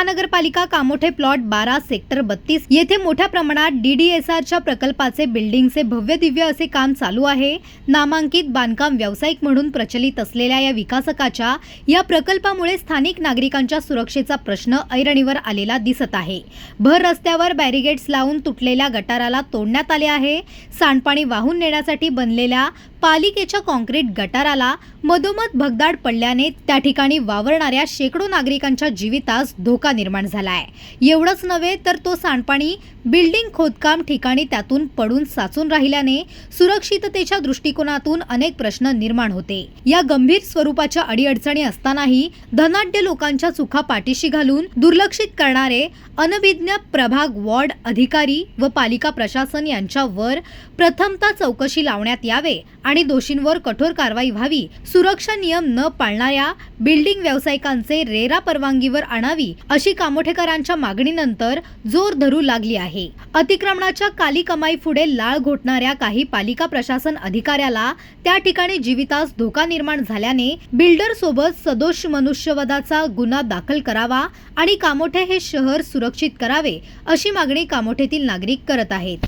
महानगरपालिका कामोठे प्लॉट बारा सेक्टर बत्तीस. येथे मोठ्या प्रमाणात डीडीएसआरच्या प्रकल्पाचे बिल्डिंगचे भव्य दिव्य असे काम चालू आहे. नामांकित बांधकाम व्यावसायिक म्हणून प्रचलित असलेल्या या विकासकाच्या या प्रकल्पामुळे स्थानिक नागरिकांच्या सुरक्षेचा प्रश्न ऐरणीवर आलेला दिसत आहे. भर रस्त्यावर बॅरिगेड्स लावून तुटलेल्या गटाराला तोडण्यात आले आहे. सांडपाणी वाहून नेण्यासाठी बनलेल्या पालिकेच्या कॉन्क्रीट गटाराला मधोमध भगदाड पडल्याने त्या ठिकाणी वावरणाऱ्या शेकडो नागरिकांच्या जीवितास धोका निर्माण झाला आहे एवढंच नव्हे तर तो सांडपाणी बिल्डिंग खोदकाम ठिकाणी त्यातून पडून साचून राहिल्याने सुरक्षिततेच्या दृष्टिकोनातून अनेक प्रश्न निर्माण होते. या गंभीर स्वरूपाच्या अडीअडचणी असतानाही धनाढ्य लोकांच्या चुका पाठीशी घालून दुर्लक्षित करणारे अनभिज्ञ प्रभाग वॉर्ड अधिकारी व पालिका प्रशासन यांच्यावर प्रथमतः चौकशी लावण्यात यावे आणि दोषींवर कठोर कारवाई व्हावी सुरक्षा नियम न पाळणाऱ्या बिल्डिंग व्यावसायिकांचे रेरा परवानगीवर आणावी अशी कामोठेकरांच्या मागणीनंतर जोर धरू लागली आहे. अतिक्रमणाच्या काली कमाई पुढे लाळ घोटणाऱ्या काही पालिका प्रशासन अधिकाऱ्याला त्या ठिकाणी जीवितास धोका निर्माण झाल्याने बिल्डर सोबत सदोष मनुष्यवधाचा गुन्हा दाखल करावा आणि कामोठे हे शहर सुरक्षित करावे अशी मागणी कामोठेतील नागरिक करत आहेत.